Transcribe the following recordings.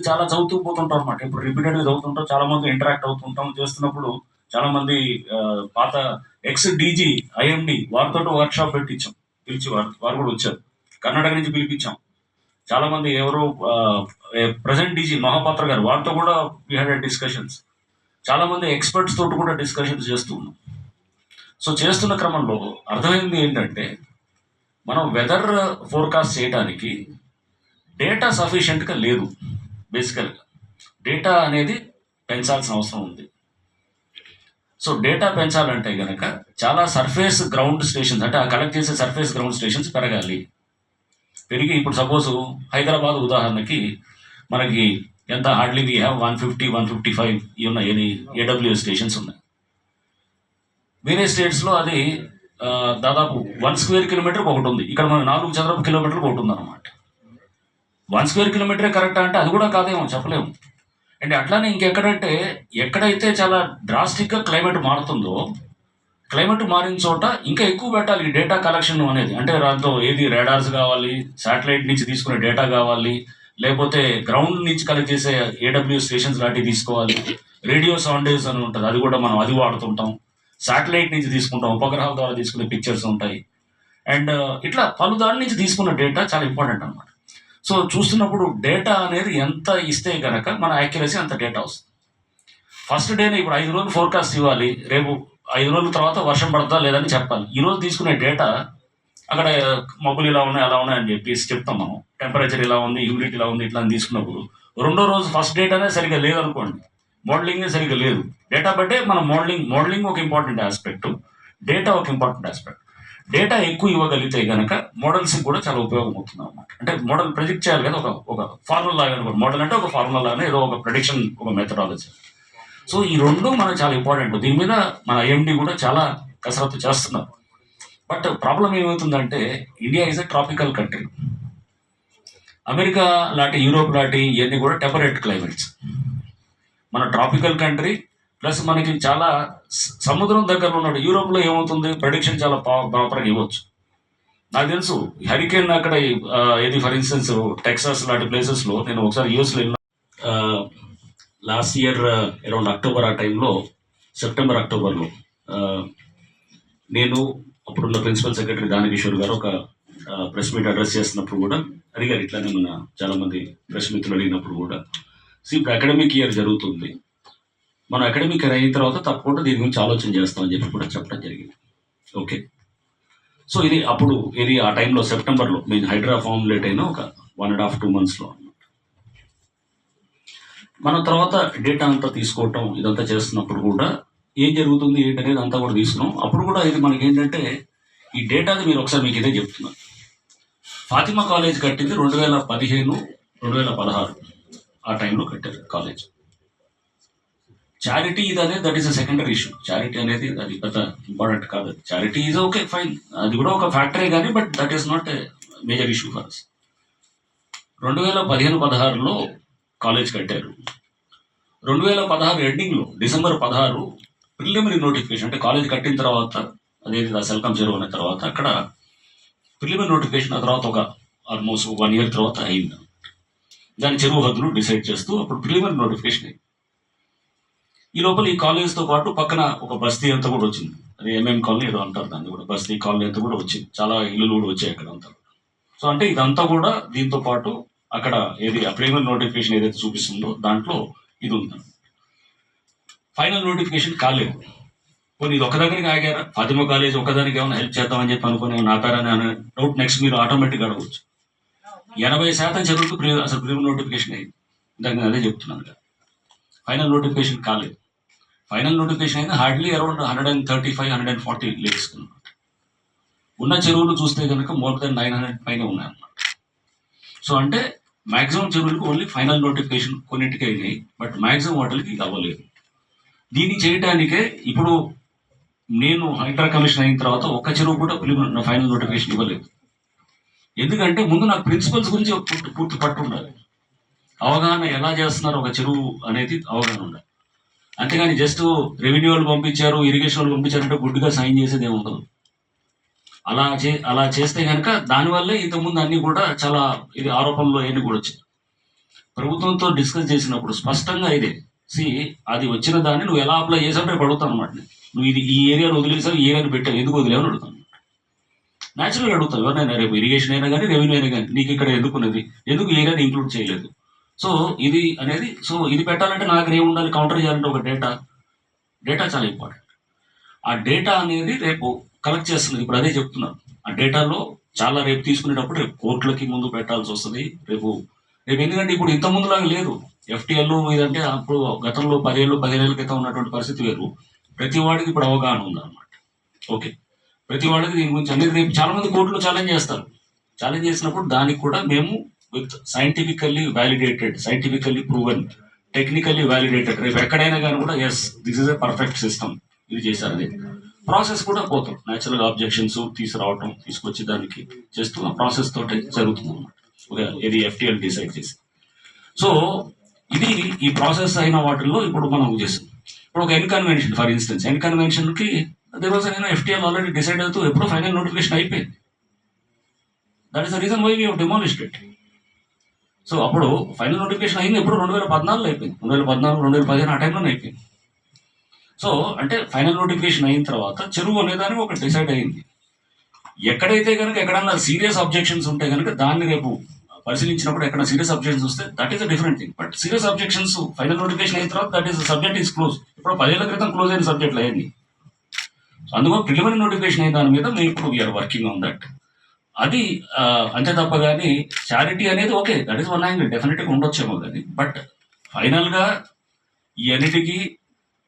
చాలా చదువుతూ పోతుంటాం అనమాట ఇప్పుడు రిపీటెడ్గా చదువుతుంటాం చాలా మంది ఇంటరాక్ట్ అవుతుంటాం. చేస్తున్నప్పుడు చాలా మంది పాత ఎక్స్ డీజీ ఐఎండి వారితో వర్క్ షాప్ పెట్టించాం. పిలిచి వారు వారు కూడా వచ్చారు. కర్ణాటక నుంచి పిలిపించాం. చాలా మంది ఎవరో ప్రజెంట్ డీజీ మహాపాత్ర గారు వారితో కూడా వీ హ్యాడ్ డిస్కషన్స్ చాలా మంది ఎక్స్పర్ట్స్ తోటి కూడా డిస్కషన్స్ చేస్తూ ఉన్నాం. సో చేస్తున్న క్రమంలో అర్థమైంది ఏంటంటే మనం వెదర్ ఫోర్కాస్ట్ చేయడానికి డేటా సఫిషియెంట్గా లేదు. బేసికల్గా డేటా అనేది పెంచాల్సిన అవసరం ఉంది. సో డేటా పెంచాలంటే కనుక చాలా సర్ఫేస్ గ్రౌండ్ స్టేషన్స్ అంటే ఆ కలెక్ట్ చేసే సర్ఫేస్ గ్రౌండ్ స్టేషన్స్ పెరగాలి. పెరిగి ఇప్పుడు సపోజ్ హైదరాబాద్ ఉదాహరణకి మనకి ఎంత hardly we have one fifty one fifty five ఈ ఉన్న ఏది ఏడబ్ల్యూ స్టేషన్స్ ఉన్నాయి. వేరే స్టేట్స్లో అది దాదాపు వన్ స్క్వేర్ కిలోమీటర్ ఒకటి ఉంది. ఇక్కడ మనకి నాలుగు చదరపు కిలోమీటర్లు ఒకటి ఉంది వన్ స్క్వేర్ కిలోమీటరే కరెక్ట్ అంటే అది కూడా కాదేమో చెప్పలేము. అండ్ అట్లానే ఇంకెక్కడంటే ఎక్కడైతే చాలా డ్రాస్టిక్గా క్లైమేట్ మారుతుందో క్లైమేట్ మారిన చోట ఇంకా ఎక్కువ పెట్టాలి ఈ డేటా కలెక్షన్ అనేది. అంటే దాంతో ఏది రాడార్స్ కావాలి శాటిలైట్ నుంచి తీసుకునే డేటా కావాలి లేకపోతే గ్రౌండ్ నుంచి కలెక్ట్ చేసే ఏడబ్ల్యూ స్టేషన్స్ లాంటివి తీసుకోవాలి. రేడియో సౌండేజ్ అని ఉంటుంది అది కూడా మనం అది వాడుతుంటాం. శాటిలైట్ నుంచి తీసుకుంటాం ఉపగ్రహాల ద్వారా తీసుకునే పిక్చర్స్ ఉంటాయి. అండ్ ఇట్లా పలు దాని నుంచి తీసుకున్న డేటా చాలా ఇంపార్టెంట్ అనమాట సో చూస్తున్నప్పుడు డేటా అనేది ఎంత ఇస్తే కనుక మన యాక్యురసీ అంత డేటా వస్తుంది. ఫస్ట్ డేనే ఇప్పుడు ఐదు రోజులు ఫోర్కాస్ట్ ఇవ్వాలి రేపు ఐదు రోజుల తర్వాత వర్షం పడతా లేదని చెప్పాలి. ఈ రోజు తీసుకునే డేటా అక్కడ మబ్బులు ఇలా ఉన్నాయి అలా ఉన్నాయి అని చెప్పేసి చెప్తాం మనం. టెంపరేచర్ ఇలా ఉంది హ్యూమిడిటీ ఇలా ఉంది ఇట్లా అని తీసుకున్నప్పుడు రెండో రోజు ఫస్ట్ డేటానే సరిగ్గా లేదనుకోండి. మోడలింగ్ సరిగ్గా లేదు. డేటా బట్టే మన మోడలింగ్ మోడలింగ్ ఒక ఇంపార్టెంట్ ఆస్పెక్ట్ డేటా ఒక ఇంపార్టెంట్ ఆస్పెక్ట్. డేటా ఎక్కువ ఇవ్వగలిగితే కనుక మోడల్స్ కూడా చాలా ఉపయోగం అవుతుంది అనమాట అంటే మోడల్ ప్రెడిక్ట్ చేయాలి కదా ఒక ఒక ఫార్ములా లాగా మోడల్ అంటే ఒక ఫార్ములా లాగానే ఏదో ఒక ప్రెడిక్షన్ ఒక మెథడాలజీ సో ఈ రెండు మనకు చాలా ఇంపార్టెంట్ దీని మీద మన ఐఎండి కూడా చాలా కసరత్తు చేస్తున్నారు. బట్ ప్రాబ్లం ఏమవుతుందంటే India is a tropical country America లాంటి యూరోప్ లాంటి ఇవన్నీ కూడా టెంపరేట్ క్లైమేట్స్ మన ట్రాపికల్ కంట్రీ ప్లస్ మనకి చాలా సముద్రం దగ్గరలో ఉన్నాడు. యూరోప్లో ఏమవుతుంది? ప్రొడిక్షన్ చాలా ప్రాపర్గా ఇవ్వచ్చు. నాకు తెలుసు హరికేన్ అక్కడ ఏది ఫర్ ఇన్స్టెన్స్ టెక్సాస్ లాంటి ప్లేసెస్లో నేను ఒకసారి యూఎస్లో వెళ్ళిన లాస్ట్ ఇయర్ అరౌండ్ అక్టోబర్ ఆ టైంలో సెప్టెంబర్ అక్టోబర్లో నేను అప్పుడున్న ప్రిన్సిపల్ సెక్రటరీ దానకిషోర్ గారు ఒక ప్రెస్ మీట్ అడ్రస్ చేస్తున్నప్పుడు కూడా అడిగారు ఇట్లానే మన చాలా మంది ప్రెస్ మిత్రులు అడిగినప్పుడు కూడా సి ఇప్పుడు అకాడమిక్ ఇయర్ జరుగుతుంది. మనం అకాడమిక్ అయిన తర్వాత తప్పకుండా దీని గురించి ఆలోచన చేస్తామని చెప్పి కూడా చెప్పడం జరిగింది. ఓకే? సో ఇది అప్పుడు ఇది ఆ టైంలో సెప్టెంబర్లో మేము హైడ్రా ఫార్ములేట్ అయిన ఒక వన్ అండ్ హాఫ్ టూ మంత్స్లో మనం తర్వాత డేటా అంతా తీసుకోవటం ఇదంతా చేస్తున్నప్పుడు కూడా ఏం జరుగుతుంది ఏంటనేది అంతా కూడా తీసుకున్నాం. అప్పుడు కూడా ఇది మనకి ఏంటంటే ఈ డేటాది మీరు ఒకసారి మీకు ఇదే చెప్తున్నాను ఫాతిమా కాలేజ్ కట్టింది రెండు వేల పదిహేను రెండు వేల పదహారు ఆ టైంలో కట్టారు కాలేజ్. చారిటీ ఇది అనేది that is a secondary issue charity అనేది అది పెద్ద ఇంపార్టెంట్ కాదు. చారిటీ ఈజ్ ఓకే ఫైన్ అది కూడా ఒక ఫ్యాక్టరీ కానీ but that is not major issue for us రెండు వేల పదిహేను పదహారులో కాలేజ్ కట్టారు. రెండు వేల పదహారు ఎండింగ్లో డిసెంబర్ పదహారు ప్రిలిమినరీ నోటిఫికేషన్ అంటే కాలేజ్ కట్టిన తర్వాత అదేది సెల్కమ్ చెరువు అనే తర్వాత అక్కడ ప్రిలిమినరీ నోటిఫికేషన్ ఆ తర్వాత ఒక ఆల్మోస్ట్ వన్ ఇయర్ తర్వాత అయింది. దాని చెరువు హద్దులు డిసైడ్ చేస్తూ అప్పుడు ప్రిలిమినరీ నోటిఫికేషన్ అయింది ఈ లోపల ఈ కాలనీస్తో పాటు పక్కన ఒక బస్తీ అంతా కూడా వచ్చింది. అది ఎంఎం కాలనీ ఏదో అంటారు దాన్ని కూడా. బస్తీ కాలనీ అంతా కూడా వచ్చింది. చాలా ఇల్లులు కూడా వచ్చాయి అక్కడ అంతా సో అంటే ఇదంతా కూడా దీంతో పాటు అక్కడ ఏది ప్రిలిమినరీ నోటిఫికేషన్ ఏదైతే చూపిస్తుందో దాంట్లో ఇది ఉంది. ఫైనల్ నోటిఫికేషన్ కాలేదు. పోనీ ఇది ఒక దగ్గరికి ఆగారా? ఫాతిమా కాలేజ్ ఒకదానికి ఏమైనా హెల్ప్ చేద్దామని చెప్పి అనుకుని ఏమైనా ఆపారని అనే డౌట్ నెక్స్ట్ మీరు ఆటోమేటిక్గా అడగవచ్చు ఎనభై శాతం చదువుకు ప్రి అసలు ప్రీమియం నోటిఫికేషన్ అయింది. ఇందాక నేను అదే చెప్తున్నాను కదా. ఫైనల్ నోటిఫికేషన్ కాలేదు. ఫైనల్ నోటిఫికేషన్ అయితే hardly around hundred and thirty five hundred and forty lakes అనమాట ఉన్న చెరువులు చూస్తే కనుక మోర్ దెన్ నైన్ హండ్రెడ్ పైన ఉన్నాయన్నమాట. సో అంటే మ్యాక్సిమం చెరువులకు ఓన్లీ ఫైనల్ నోటిఫికేషన్ కొన్నింటికి అయినాయి బట్ మ్యాక్సిమం వాటికి అవ్వలేదు. దీన్ని చేయడానికే ఇప్పుడు నేను హైడ్రా కమిషన్ అయిన తర్వాత ఒక్క చెరువు కూడా ప్రిలిమినరీ ఫైనల్ నోటిఫికేషన్ ఇవ్వలేదు. ఎందుకంటే ముందు నాకు ప్రిన్సిపల్స్ గురించి ఒక పూర్తి పట్టు ఉండాలి. అవగాహన ఎలా చేస్తున్నారు ఒక చెరువు అనేది అవగాహన ఉండాలి. అంతేగాని జస్ట్ రెవెన్యూ వాళ్ళు పంపించారు ఇరిగేషన్ వాళ్ళు పంపించారంటే గుడ్డుగా సైన్ చేసేది ఏముండదు. అలా చే అలా చేస్తే కనుక దానివల్లే ఇంతకుముందు అన్ని కూడా చాలా ఇది ఆరోపణలు అన్ని కూడా వచ్చాయి. ప్రభుత్వంతో డిస్కస్ చేసినప్పుడు స్పష్టంగా ఇదే. సి అది వచ్చిన దాన్ని నువ్వు ఎలా అప్లై చేసావు రేపు అడుగుతాను అనమాట నువ్వు ఇది ఈ ఏరియాను వదిలేసావు ఈ ఏరియాను పెట్టావు ఎందుకు వదిలేవని అడుగుతాను. న్యాచురల్గా అడుగుతావు. ఎవరినైనా రేపు ఇరిగేషన్ అయినా కానీ రెవెన్యూ అయినా కానీ నీకు ఇక్కడ ఎందుకున్నది ఎందుకు ఏరియాని ఇంక్లూడ్ చేయలేదు? సో ఇది అనేది సో ఇది పెట్టాలంటే నా దగ్గర ఏముండాలి? కౌంటర్ చేయాలంటే ఒక డేటా డేటా చాలా ఇంపార్టెంట్ ఆ డేటా అనేది రేపు కలెక్ట్ చేస్తుంది ఇప్పుడు అదే చెప్తున్నాను. ఆ డేటాలో చాలా రేపు తీసుకునేటప్పుడు రేపు కోర్టులకి ముందు పెట్టాల్సి వస్తుంది. రేపు రేపు ఎందుకంటే ఇప్పుడు ఇంత ముందులాగా లేదు. ఎఫ్టీఎల్ ఇదంటే అప్పుడు గతంలో పదేళ్ళు పదిహేళ్ళ క్రితం ఉన్నటువంటి పరిస్థితి వేరు. ప్రతి వాడికి ఇప్పుడు అవగాహన ఉందన్నమాట. ఓకే. ప్రతి వాడికి దీని గురించి అనేది రేపు చాలా మంది కోర్టులో ఛాలెంజ్ చేస్తారు. ఛాలెంజ్ చేసినప్పుడు దానికి కూడా మేము with scientifically validated scientifically proven technically validated రేపు ఎక్కడైనా కానీ కూడా yes this is a perfect system ఇది చేశారు అది. ప్రాసెస్ కూడా పోతాం. న్యాచురల్ ఆబ్జెక్షన్స్ తీసుకురావటం తీసుకొచ్చి దానికి చేస్తూ ఆ ప్రాసెస్ తోటి జరుగుతుంది అనమాట ఇది ఎఫ్టీఎల్ డిసైడ్ చేసి. సో ఇది ఈ ప్రాసెస్ అయిన వాటిల్లో ఇప్పుడు మనం చేస్తాం ఇప్పుడు ఒక ఎన్కన్వెన్షన్ ఫర్ ఇన్స్టెన్స్ ఎన్కన్వెన్షన్కి దేర్ వాజ్ నేను ఎఫ్టీఎల్ ఆల్రెడీ డిసైడ్ అవుతూ ఎప్పుడో ఫైనల్ నోటిఫికేషన్ అయిపోయింది. That is the reason why we demolished so అప్పుడు ఫైనల్ నోటిఫికేషన్ అయింది. ఎప్పుడు? రెండు వేల పద్నాలుగులో అయిపోయింది. రెండు వేల పద్నాలుగు రెండు వేల పదిహేను ఆ టైంలోనే అయిపోయింది. సో అంటే ఫైనల్ నోటిఫికేషన్ అయిన తర్వాత చెరువు అనేదానికి ఒక డిసైడ్ అయింది. ఎక్కడైతే కనుక ఎక్కడన్నా సీరియస్ అబ్జెక్షన్స్ ఉంటే కనుక దాన్ని రేపు పరిశీలించినప్పుడు ఎక్కడ సీరియస్ అబ్జెక్షన్స్ వస్తే that is a different thing but serious objections final notification అయిన తర్వాత that is subject is close ఇప్పుడు పదేళ్ళ క్రితం క్లోజ్ అయిన సబ్జెక్ట్ అయ్యింది అందువల్ల అందుకని ప్రిలిమినరీ నోటిఫికేషన్ అయిన దాని మీద మేము ఇప్పుడు వీఆర్ వర్కింగ్ ఆన్ దట్ అది అంతే తప్ప కానీ చారిటీ అనేది okay that is one angle డెఫినెట్గా ఉండొచ్చేమో కానీ బట్ ఫైనల్గా ఈ అన్నిటికీ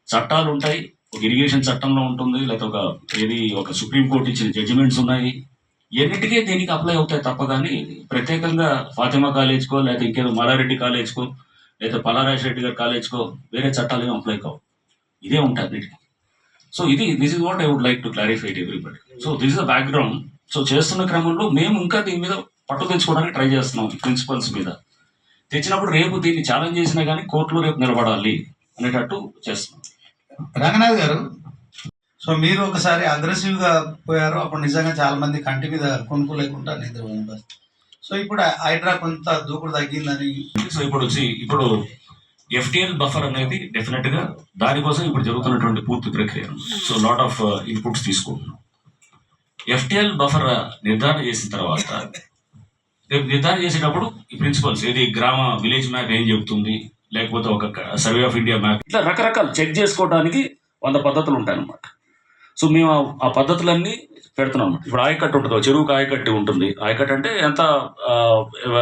చట్టాలు ఉంటాయి. ఒక ఇరిగేషన్ చట్టంలో ఉంటుంది లేకపోతే ఒక ఏది ఒక సుప్రీం కోర్టు ఇచ్చిన జడ్జిమెంట్స్ ఉన్నాయి. ఎన్నిటికీ దీనికి అప్లై అవుతాయి తప్ప కానీ ప్రత్యేకంగా ఫాతిమా కాలేజ్కో లేకపోతే ఇంకేదో మల్లారెడ్డి కాలేజ్కో లేదా పలారాజ్ రెడ్డి గారి కాలేజ్కో వేరే చట్టాలు ఏమి అప్లై కావు. ఇదే ఉంటాయి అన్నిటికీ. సో ఇది this is what I would like to clarify everybody so this is the background so చేస్తున్న క్రమంలో మేము ఇంకా దీని మీద పట్టు తెచ్చుకోవడానికి ట్రై చేస్తున్నాం ప్రిన్సిపల్స్ మీద. తెచ్చినప్పుడు రేపు దీన్ని ఛాలెంజ్ చేసినా కానీ కోర్టులో రేపు నిలబడాలి అనేటట్టు చేస్తున్నాం. రంగనాథ్ గారు సో మీరు ఒకసారి అగ్రెసివ్గా పోయారు అప్పుడు నిజంగా చాలా మంది కంటి మీద కొనుక్కు లేకుండా పరిస్థితి. సో ఇప్పుడు హైడ్రా కొంత దూకుడు తగ్గిందని సో ఇప్పుడు వచ్చి ఇప్పుడు ఎఫ్టిఎల్ బఫర్ అనేది డెఫినెట్గా దానికోసం ఇప్పుడు జరుగుతున్నటువంటి పూర్తి ప్రక్రియ. సో లాట్ ఆఫ్ ఇన్పుట్స్ తీసుకుంటున్నాం. ఎఫ్టిఎల్ బఫర్ నిర్ధారణ చేసిన తర్వాత రేపు నిర్ధారణ చేసేటప్పుడు ఈ ప్రిన్సిపల్స్ ఏది గ్రామ విలేజ్ మ్యాప్ ఏం చెబుతుంది లేకపోతే ఒక సర్వే ఆఫ్ ఇండియా మ్యాప్ ఇట్లా రకరకాలు చెక్ చేసుకోవడానికి వంద పద్ధతులు ఉంటాయి అన్నమాట సో మేము ఆ- పద్ధతులన్నీ పెడుతున్నాం అనమాట ఇప్పుడు ఆయకట్టు ఉంటుంది చెరువుకు ఆయకట్టి ఉంటుంది. ఆయకట్టు అంటే ఎంత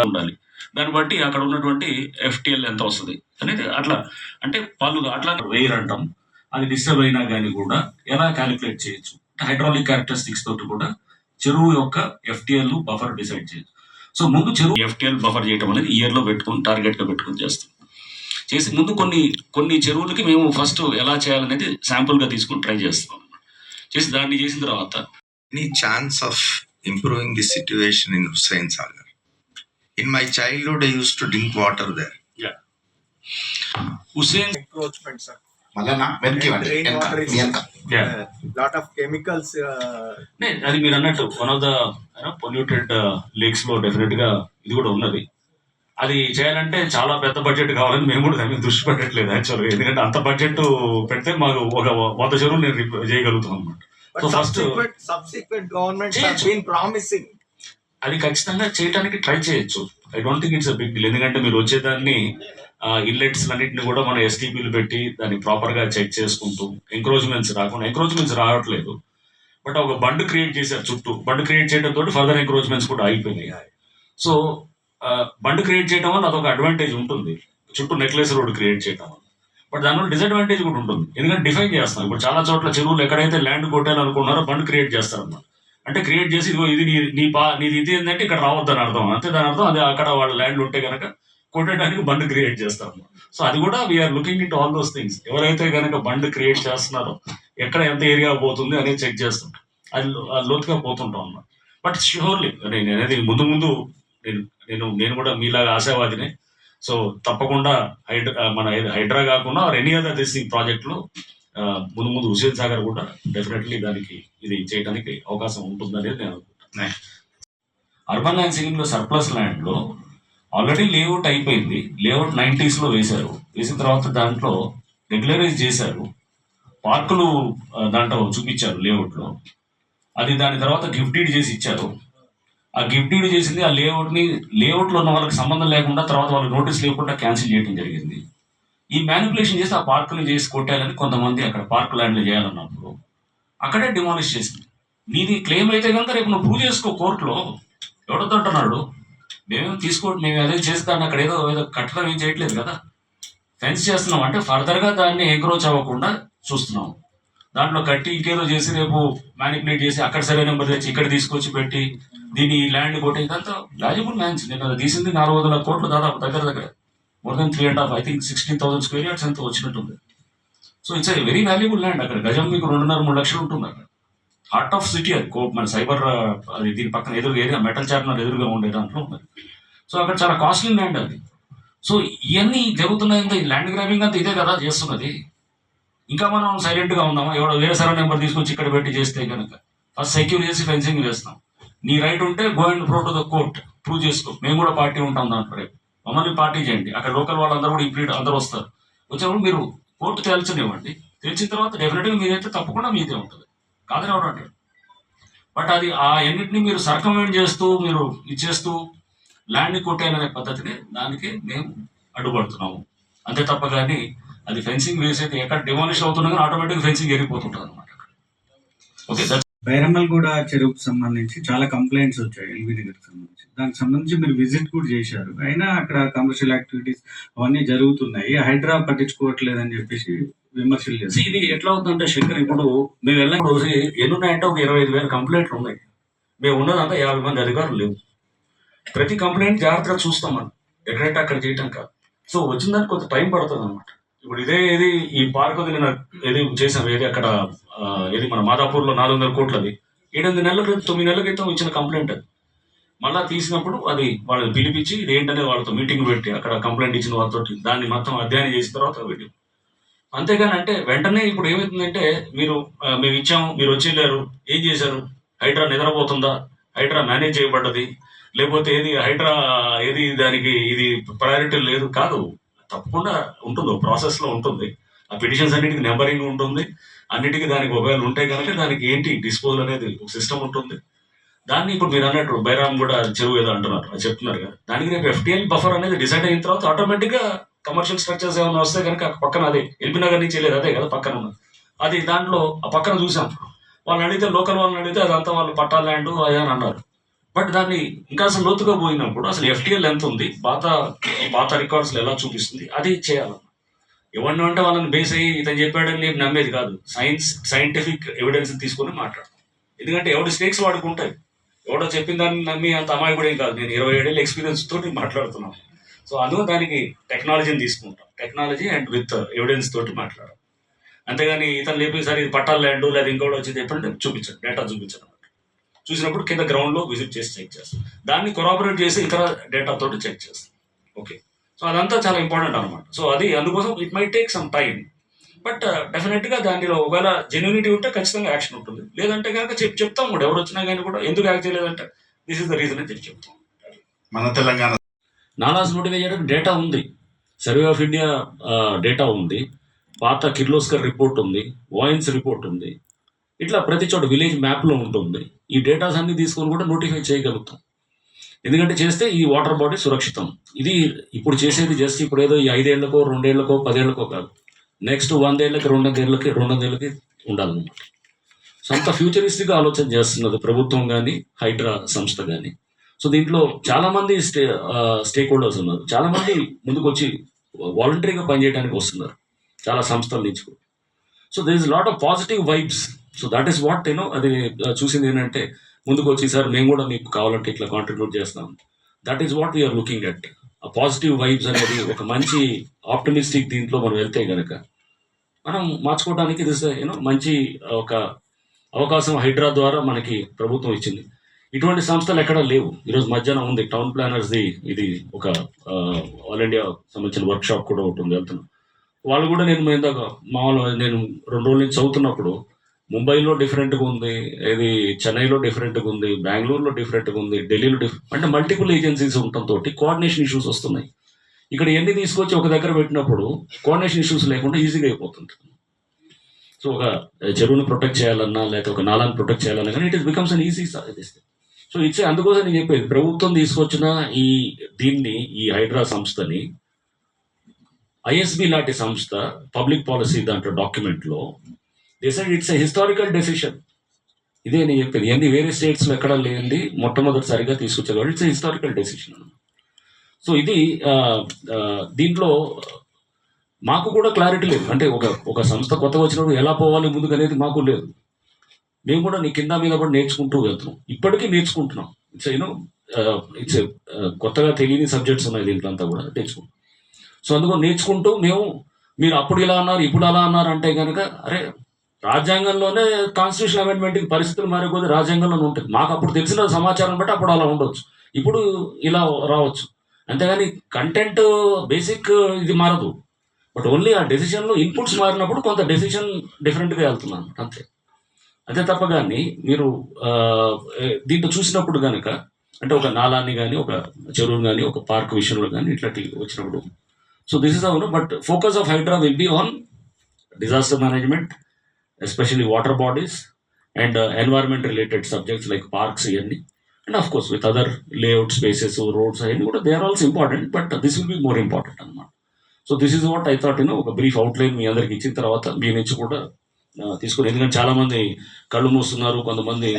ఉండాలి. దాన్ని బట్టి అక్కడ ఉన్నటువంటి ఎఫ్టిఎల్ ఎంత వస్తుంది అనేది అట్లా అంటే పలు అట్లా వేయరంటాం. అది డిస్టర్బ్ అయినా కానీ కూడా ఎలా క్యాలిక్యులేట్ చేయొచ్చు? హైడ్రాలిక్ క్యారెక్టరిస్టిక్స్ తోటి కూడా చెరువు యొక్క ఎఫ్టిఎల్ బఫర్ డిసైడ్ చేయొచ్చు సో ముందు చెరువు ఎఫ్టిఎల్ బఫర్ చేయడం అనేది ఇయర్లో పెట్టుకుని టార్గెట్గా పెట్టుకుని చేస్తాం చేసి ముందు కొన్ని కొన్ని చెరువులకి మేము ఫస్ట్ ఎలా చేయాలనేది శాంపుల్గా తీసుకుని ట్రై చేస్తాం చేసి దాన్ని చేసిన తర్వాత any chance of improving the situation in Hussain Sagar? In my childhood, I used to drink water there. Hussain encroachment, sir. Chemicals. Uh, నే, అది మీరు అన్నట్టు వన్ ఆఫ్ ద పొల్యూటెడ్ లేక్స్లో డెఫినెట్గా ఇది కూడా ఉన్నది. అది చేయాలంటే చాలా పెద్ద బడ్జెట్ కావాలని మేము కూడా దాని మీద దృష్టి పెట్టట్లేదు యాక్చువల్గా ఎందుకంటే అంత బడ్జెట్ పెడితే మాకు ఒక వంద చెరువులు నేను చేయగలుగుతాం అనమాట సో ఫస్ట్ promising. అది ఖచ్చితంగా చేయడానికి ట్రై చేయొచ్చు. I don't think it's a big deal ఎందుకంటే మీరు వచ్చేదాన్ని ఇన్లెట్స్ అన్నింటిని కూడా మనం ఎస్టీపీలు పెట్టి దాన్ని ప్రాపర్గా చెక్ చేసుకుంటూ ఎంక్రోచ్మెంట్స్ రాకుండా ఎంక్రోచ్మెంట్స్ రావట్లేదు. బట్ ఒక బండ్ క్రియేట్ చేశారు చుట్టూ. బండ్ క్రియేట్ చేయడం తోటి ఫర్దర్ ఎంక్రోచ్మెంట్స్ కూడా అయిపోయినాయి. సో బండ్ క్రియేట్ చేయడం వల్ల అదొక అడ్వాంటేజ్ ఉంటుంది. చుట్టూ నెక్లెస్ రోడ్ క్రియేట్ చేయడం వల్ల. బట్ దానివల్ల డిసడ్వాంటేజ్ కూడా ఉంటుంది. ఎందుకంటే డిఫైన్ చేస్తాం ఇప్పుడు చాలా చోట్ల చెరువులు ఎక్కడైతే ల్యాండ్ కొట్టాలనుకున్నారో బండ్ క్రియేట్ చేస్తారన్నమాట. అంటే క్రియేట్ చేసి ఇదిగో ఇది నీ నీ పా నీది ఇది ఏంటంటే ఇక్కడ రావద్దని అర్థం. అంతే దాని అర్థం. అది అక్కడ వాళ్ళ ల్యాండ్ ఉంటే కనుక కొట్టడానికి బండ్ క్రియేట్ చేస్తారు సో అది కూడా we are looking it all those things ఎవరైతే కనుక బండ్ క్రియేట్ చేస్తున్నారో ఎక్కడ ఎంత ఏరియా పోతుంది అనేది చెక్ చేస్తాం అది లోతుగా పోతుంటాం అన్నమాట. బట్ ష్యూర్లీ నేను అనేది ముందు ముందు నేను నేను నేను కూడా మీలాగా ఆశావాదినే. సో తప్పకుండా హైడ్రా మన హైడ్రా కాకుండా ఆర్ ఎనీ అదర్ దిసింగ్ ప్రాజెక్ట్లో ముందు ముందు హుసేన్ సాగర్ కూడా డెఫినెట్లీ దానికి ఇది చేయడానికి అవకాశం ఉంటుందనేది నేను అనుకుంటున్నాను. అర్బన్ ల్యాండ్ సీలింగ్లో సర్ప్లస్ ల్యాండ్లో ఆల్రెడీ లేఅవుట్ అయిపోయింది. లేఅవుట్ నైంటీస్లో వేశారు. వేసిన తర్వాత దాంట్లో రెగ్యులరైజ్ చేశారు. పార్కులు దాంట్లో చూపించారు లేఅవుట్లో అది దాని తర్వాత గిఫ్ట్ డీడ్ చేసి ఇచ్చారు. ఆ గిఫ్ట్ డీడ్ చేసింది ఆ లేఅవుట్ని లేఅవుట్లో ఉన్న వాళ్ళకి సంబంధం లేకుండా తర్వాత వాళ్ళు నోటీస్ లేకుండా క్యాన్సిల్ చేయడం జరిగింది. ఈ మ్యానిపులేషన్ చేసి ఆ పార్కుని చేసి కొట్టాలని కొంతమంది అక్కడ పార్క్ ల్యాండ్లు చేయాలన్నప్పుడు అక్కడే డిమాలిష్ చేసింది. నీది క్లెయిమ్ అయితే కనుక రేపు నువ్వు ప్రూవ్ చేసుకో కోర్టులో ఎవడొద్దంటున్నాడు? మేమేం తీసుకో మేము అదే చేసి దాన్ని అక్కడ ఏదో ఏదో కట్టడం ఏం చేయట్లేదు కదా. ఫెన్స్ చేస్తున్నాం. అంటే ఫర్దర్గా దాన్ని ఎంక్రోచ్ అవ్వకుండా చూస్తున్నాం. దాంట్లో కట్టి ఇంకేదో చేసి రేపు మ్యానిపులేట్ చేసి అక్కడ సరైన నెంబర్ తెచ్చి ఇక్కడ తీసుకొచ్చి పెట్టి దీన్ని ల్యాండ్ కొట్టి ఇదంతా వాల్యుబుల్ మ్యాన్స్ నేను అది తీసింది నాలుగు వందల కోట్లు దాదాపు దగ్గర దగ్గర. More than three and half I think sixteen thousand square yards ఎంత వచ్చినట్టుంది. So it's very valuable land అక్కడ గజం మీకు రెండున్నర మూడు లక్షలు ఉంటుంది అక్కడ హార్ట్ ఆఫ్ సిటీ అది కో మన సైబర్ అది దీని పక్కన ఎదురుగా ఏరియా మెటల్ చార్మినార్ ఎదురుగా ఉండే దాంట్లో ఉంది సో అక్కడ చాలా కాస్ట్లీ ల్యాండ్ అది. సో ఇవన్నీ జరుగుతున్నాయంటే ఈ ల్యాండ్ గ్రాబింగ్ అంతా ఇదే కదా చేస్తున్నది. ఇంకా మనం సైలెంట్గా ఉందామా? ఎవడో వేరే సర్వే నెంబర్ తీసుకొచ్చి ఇక్కడ పెట్టి చేస్తే కనుక ఫస్ట్ సెక్యూర్ చేసి ఫెన్సింగ్ వేస్తాం. నీ రైట్ ఉంటే go and pro to the court. Prove చేసుకో. మేము కూడా పార్టీ ఉంటాం దాంట్లో రేపు. మమ్మల్ని పార్టీ చేయండి. అక్కడ లోకల్ వాళ్ళందరూ కూడా ఇంప్లీట్ అందరూ వస్తారు. వచ్చినప్పుడు మీరు కోర్టు తేల్చనివ్వండి. తెలిసిన తర్వాత డెఫినెట్గా మీదైతే తప్పకుండా మీదే ఉంటుంది. కాదని ఎవరు బట్ అది ఆ ఎన్నిటిని మీరు సర్కమెంట్ చేస్తూ మీరు ఇచ్చేస్తూ ల్యాండ్ని కొట్టేయాలనే పద్ధతిని దానికి మేము అడ్డుపడుతున్నాము. అంతే తప్ప కానీ అది ఫెన్సింగ్ వేసేది ఎక్కడ డిమాలిష్ అవుతున్నా ఆటోమేటిక్ ఫెన్సింగ్ ఎరిగిపోతుంటుంది అనమాట ఓకే దట్ కూడా చెరువుకు సంబంధించి చాలా కంప్లైంట్స్ వచ్చాయి ఎల్వి నగర్ సంబంధించి. దానికి సంబంధించి మీరు విజిట్ కూడా చేశారు. అయినా అక్కడ కమర్షియల్ యాక్టివిటీస్ అవన్నీ జరుగుతున్నాయి. హైడ్రా పట్టించుకోవట్లేదని చెప్పేసి విమర్శలు See, ఇది ఎట్లా అవుతుందంటే శంకర్ ఇప్పుడు మేము వెళ్ళినప్పుడు ఎన్ని ఉన్నాయంటే ఒక ఇరవై ఐదు వేల కంప్లైంట్లు ఉన్నాయి. మేము ఉన్నదంతా యాభై మంది అధికారులు లేవు. ప్రతి కంప్లైంట్ జాగ్రత్తగా చూస్తాం మనం. ఎక్కడంటే అక్కడ చేయటం కాదు. సో వచ్చిన దానికి కొంత టైం పడుతుంది అనమాట ఇప్పుడు ఇదే ఏది ఈ పార్క్ నేను ఏది చేసాం ఏది అక్కడ ఏది మన మాదాపూర్లో నాలుగు వందల కోట్లది. ఏడెనిమిది నెలల క్రితం తొమ్మిది నెలల క్రితం ఇచ్చిన కంప్లైంట్ అది. మళ్ళా తీసినప్పుడు అది వాళ్ళని పిలిపించి ఇది ఏంటనే వాళ్ళతో మీటింగ్ పెట్టి అక్కడ కంప్లైంట్ ఇచ్చిన వాళ్ళతో దాన్ని మొత్తం అధ్యయనం చేసిన తర్వాత పెట్టి అంతేగాని అంటే వెంటనే ఇప్పుడు ఏమవుతుందంటే మీరు మేము ఇచ్చాము మీరు వచ్చి లేరు ఏం చేశారు? హైడ్రా నిద్రపోతుందా? హైడ్రా మేనేజ్ చేయబడ్డది? లేకపోతే ఏది హైడ్రా ఏది దానికి ఇది ప్రయారిటీ లేదు? కాదు. తప్పకుండా ఉంటుంది ప్రాసెస్లో ఉంటుంది. ఆ పిటిషన్స్ అన్నిటికీ నెంబరింగ్ ఉంటుంది. అన్నిటికీ దానికి ఒకవేళ ఉంటే కనుక దానికి ఏంటి డిస్పోజల్ అనేది ఒక సిస్టమ్ ఉంటుంది. దాన్ని ఇప్పుడు మీరు అన్నట్టు బైరామ్ కూడా చెరువు ఏదో అంటున్నారు చెప్తున్నారు కదా. దానికి రేపు ఎఫ్టీఎల్ బఫర్ అనేది డిసైడ్ అయిన తర్వాత ఆటోమేటిక్గా కమర్షియల్ స్ట్రక్చర్స్ ఏమైనా వస్తే కనుక పక్కన అదే ఎల్బీ నగర్ నుంచి వెళ్ళేది అదే కదా పక్కన ఉన్నది. అది దాంట్లో ఆ పక్కన చూసాం. వాళ్ళని అడిగితే లోకల్ వాళ్ళని అడిగితే అదంతా వాళ్ళు పట్టా ల్యాండ్ అదే అని అన్నారు. బట్ దాన్ని ఇంకా అసలు లోతుగా పోయినప్పుడు అసలు ఎఫ్టీఎల్ ఎంత ఉంది. పాత పాత రికార్డ్స్ ఎలా చూపిస్తుంది? అది చేయాలి. ఎవరిని అంటే వాళ్ళని బేస్ అయ్యి ఇతను చెప్పాడని నేను నమ్మేది కాదు. సైన్స్ సైంటిఫిక్ ఎవిడెన్స్ తీసుకొని మాట్లాడతాం. ఎందుకంటే ఎవడి స్నేక్స్ వాడుకుంటాయి ఎవడో చెప్పిన దాన్ని నమ్మి అంత అమ్మాయి కూడా ఏం కాదు. నేను ఇరవై ఏడేళ్ళ ఎక్స్పీరియన్స్ తోటి మాట్లాడుతున్నాను. సో అందులో దానికి టెక్నాలజీని తీసుకుంటాం. టెక్నాలజీ అండ్ విత్ ఎవిడెన్స్ తోటి మాట్లాడడం. అంతేగాని ఇతను లేపి సరే ఇది పట్టాల ల్యాండ్ లేదా ఇంకోటి వచ్చింది ఎప్పుడంటే చూపించండి డేటా చూపించడం చూసినప్పుడు కింద గ్రౌండ్లో విజిట్ చేసి చెక్ చేస్తాం. దాన్ని కొరాబరేట్ చేసి ఇతర డేటా తోటి చెక్ చేస్తాం. ఓకే సో అదంతా చాలా ఇంపార్టెంట్ అనమాట సో అది అందుకోసం it may take some time but డెఫినెట్గా దానిలో ఒకవేళ జెన్యూనిటీ ఉంటే ఖచ్చితంగా యాక్షన్ ఉంటుంది. లేదంటే కనుక చెప్ చెప్తాం కూడా. ఎవరు వచ్చినా కానీ కూడా ఎందుకు యాక్ట్ చేయలేదంటే దిస్ ఇస్ ద రీజన్ అని చెప్పి చెప్తాం. మన తెలంగాణ నానాస్ నోటిఫై చేయడానికి డేటా ఉంది. సర్వే ఆఫ్ ఇండియా డేటా ఉంది. పాత కిర్లోస్కర్ రిపోర్ట్ ఉంది. వాయిన్స్ రిపోర్ట్ ఉంది. ఇట్లా ప్రతి చోట విలేజ్ మ్యాప్లో ఉంటుంది. ఈ డేటాస్ అన్ని తీసుకొని కూడా నోటిఫై చేయగలుగుతాం. ఎందుకంటే చేస్తే ఈ వాటర్ బాడీ సురక్షితం. ఇది ఇప్పుడు చేసేది జస్ట్ ఇప్పుడు ఏదో ఈ ఐదేళ్ళకో రెండేళ్ళకో పదేళ్ళకో కాదు. నెక్స్ట్ వందేళ్ళకి రెండేళ్ళకి రెండొందేళ్ళకి ఉండాలన్నమాట. సొంత అంత ఫ్యూచరిస్టిక్ ఆలోచన చేస్తున్నది ప్రభుత్వం కానీ హైడ్రా సంస్థ కానీ సో దీంట్లో చాలా మంది స్టే స్టేక్ హోల్డర్స్ ఉన్నారు. చాలా మంది ముందుకు వచ్చి వాలంటరీగా పనిచేయడానికి వస్తున్నారు. చాలా సంస్థల నుంచి so there is lot of positive vibes so that is what you know అది చూసింది ఏంటంటే ముందుకు వచ్చి సార్ మేము కూడా మీకు కావాలంటే ఇట్లా కాంట్రిబ్యూట్ చేస్తాం that is what we are looking at ఆ పాజిటివ్ వైబ్స్ అనేది ఒక మంచి ఆప్టమిస్టిక్ దీంట్లో మనం వెళ్తే కనుక మనం మార్చుకోవడానికి దిస్ యూనో మంచి ఒక అవకాశం హైడ్రా ద్వారా మనకి ప్రభుత్వం ఇచ్చింది. ఇటువంటి సంస్థలు ఎక్కడ లేవు. ఈరోజు మధ్యాహ్నం ఉంది టౌన్ ప్లానర్స్ది ఇది ఒక ఆల్ ఇండియా సంబంధించిన వర్క్ షాప్ కూడా ఉంటుంది వెళ్తున్నాం. వాళ్ళు కూడా నేను ఇందాక మామూలుగా నేను రెండు రోజుల నుంచి చదువుతున్నప్పుడు ముంబైలో డిఫరెంట్గా ఉంది ఇది చెన్నైలో డిఫరెంట్గా ఉంది బెంగళూరులో డిఫరెంట్గా ఉంది ఢిల్లీలో డిఫరెంట్ అంటే మల్టిపుల్ ఏజెన్సీస్ ఉండటంతో కోఆర్డినేషన్ ఇష్యూస్ వస్తున్నాయి. ఇక్కడ ఎన్ని తీసుకొచ్చి ఒక దగ్గర పెట్టినప్పుడు కోఆర్డినేషన్ ఇష్యూస్ లేకుండా ఈజీగా అయిపోతుంది. సో ఒక చెరువును ప్రొటెక్ట్ చేయాలన్నా లేకపోతే ఒక నాలాన్ని ప్రొటెక్ట్ చేయాలన్నా కానీ it is becomes uneasy so ఇచ్చే అందుకోసం నేను చెప్పేది ప్రభుత్వం తీసుకొచ్చిన ఈ దీన్ని ఈ హైడ్రా సంస్థని ఐఎస్బి లాంటి సంస్థ పబ్లిక్ పాలసీ దాంట్లో డాక్యుమెంట్లో decide it's a historical decision ఇదే నేను చెప్పేది ఎన్ని వేరే స్టేట్స్లో ఎక్కడ లేనిది మొట్టమొదటిసారిగా తీసుకొచ్చారు కాబట్టి ఇట్స్ హిస్టారికల్ డెసిషన్ సో ఇది దీంట్లో మాకు కూడా క్లారిటీ లేదు. అంటే ఒక ఒక సంస్థ కొత్తగా వచ్చినప్పుడు ఎలా పోవాలి ముందుకు అనేది మాకు లేదు. మేము కూడా నీ కింద మీద కూడా నేర్చుకుంటూ వెళ్తున్నాం. ఇప్పటికీ నేర్చుకుంటున్నాం. ఇట్స్ యూనో ఇట్స్ కొత్తగా తెలియని సబ్జెక్ట్స్ ఉన్నాయి దీంట్లో అంతా కూడా నేర్చుకుంటాం సో అందుకో నేర్చుకుంటూ మేము మీరు అప్పుడు ఇలా అన్నారు ఇప్పుడు అలా అన్నారు అంటే కనుక అరే రాజ్యాంగంలోనే కాన్స్టిట్యూషన్ అమెండ్మెంట్కి పరిస్థితులు మారిపోతే రాజ్యాంగంలోనే ఉంటుంది మాకు అప్పుడు తెలిసిన సమాచారం బట్టి అప్పుడు అలా ఉండొచ్చు. ఇప్పుడు ఇలా రావచ్చు. అంతేగాని కంటెంట్ బేసిక్ ఇది మారదు. బట్ ఓన్లీ ఆ డెసిషన్లో ఇన్పుట్స్ మారినప్పుడు కొంత డెసిషన్ డిఫరెంట్గా వెళ్తున్నాను అంతే. అంతే తప్ప కానీ మీరు దీంట్లో చూసినప్పుడు కనుక అంటే ఒక నాలాన్ని కానీ ఒక చెరువుని కానీ ఒక పార్క్ విషయంలో కానీ ఇట్లాంటి వచ్చినప్పుడు సో దిస్ ఇస్ అవును but focus of Hydraa will be on disaster management especially water bodies and environment related subjects like parks ఇవన్నీ and of course with other layout spaces roads అవన్నీ కూడా they are also important but this will be more important అనమాట so this is what I thought you know ఒక brief outline మీ అందరికి ఇచ్చిన తర్వాత మీ నుంచి కూడా ఆ, తీసుకుని ఎందుకంటే చాలా మంది కళ్ళు మూస్తున్నారు కొంతమంది